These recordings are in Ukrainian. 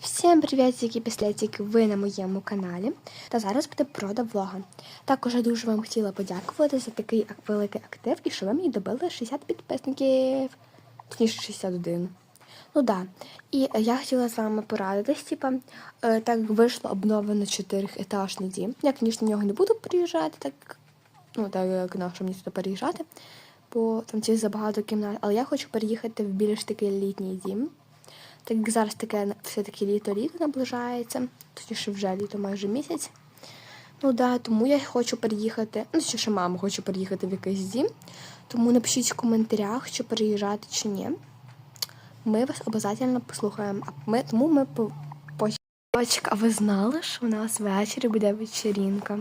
Всім привітики післятики, ви на моєму каналі. Та зараз буде прода влога. Також я дуже вам хотіла подякувати за такий великий актив і що ви мені добили 60 підписників. Точніше 61. Ну да. І е, я хотіла з вами порадитись, типа, е, так вийшло обновлено чотирьохетажний дім. Я, звісно, в нього не буду приїжджати, так ну так як на що мені сюди переїжджати, бо там ці забагато кімнат. Але я хочу переїхати в більш такий літній дім. Так як зараз таке все-таки літо-літо наближається, точніше вже літо майже місяць. Ну да, тому я хочу переїхати. Ну, ще ще мама хоче переїхати в якийсь дім. Тому напишіть в коментарях, чи переїжджати, чи ні. Ми вас обов'язково послухаємо. А ми, тому ми по. А ви знали, що у нас ввечері буде вечерінка?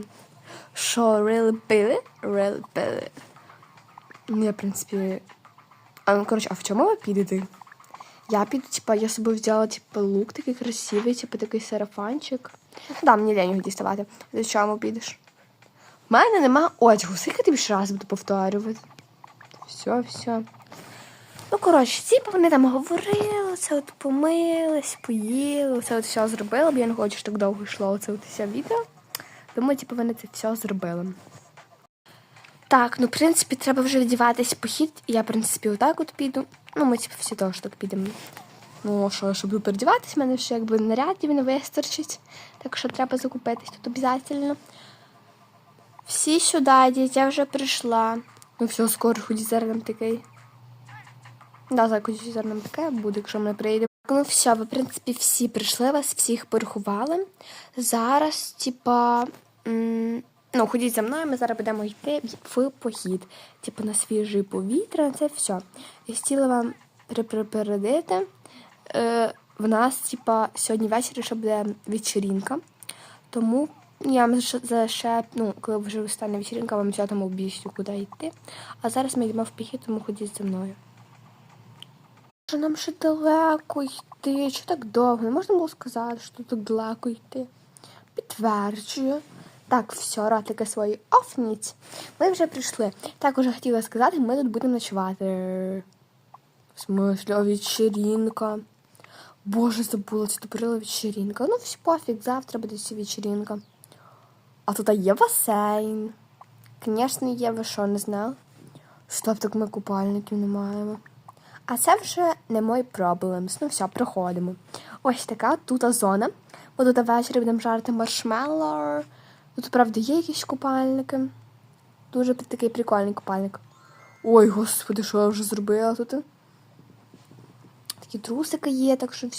Що, really пили? Really пили. Ну, я, в принципі. А ну, коротше, а в чому ви підете? Я піду, типа, я собі взяла, типа, лук такий красивий, типа такий сарафанчик. Да, мені лень його діставати. Ти в чому підеш? У мене нема одягу. Скільки тобі ще раз буду повторювати? Все, все. Ну, коротше, типу вони там говорили, це от помились, поїли, це от все зробили, бо я не хочу, щоб так довго йшло це от все відео. Тому, типу, вони це все зробили. Так, ну, в принципі, треба вже віддіватись похід. Я, в принципі, отак от піду. Ну, ми, типу, всі теж так підемо. Ну, що, щоб буду передіватись, в мене ще якби нарядів не вистачить. Так що треба закупитись тут обов'язково. Всі сюди, дітя вже прийшла. Ну все, скоро ходіть зараз нам такий. Да, зараз ходіть зараз нам таке буде, якщо ми приїдемо. Ну все, ви, в принципі, всі прийшли, вас всіх порахували. Зараз, типа. Ну, ходіть за мною, ми зараз будемо йти в похід. Типу на свіжий повітря, це все. Я хотіла вам перепередити. Е, в нас, типа, сьогодні ввечері ще буде вечерінка. Тому я вам ще- ну, коли вже стане вечерінка, вам все там обіцю, куди йти. А зараз ми йдемо в похід, тому ходіть за мною. Що нам ще далеко йти? Чи так довго? Не можна було сказати, що так далеко йти. Підтверджую. Так, все, ратики свої офніть. Ми вже прийшли. Так уже хотіла сказати, ми тут будемо ночувати. В смислі, а вечерінка. Боже, забула, це тупорила вечерінка. Ну, все пофіг, завтра буде ця вечерінка. А тут є басейн. Звісно, є, ви що, не знали? Стоп, так ми купальників не маємо. А це вже не мой проблем. Ну все, проходимо. Ось така тут зона. Бо тут ввечері будемо жарити маршмеллоу. Тут, правда, є якісь купальники. Дуже такий прикольний купальник. Ой, господи, що я вже зробила тут? Такі трусики є, так що все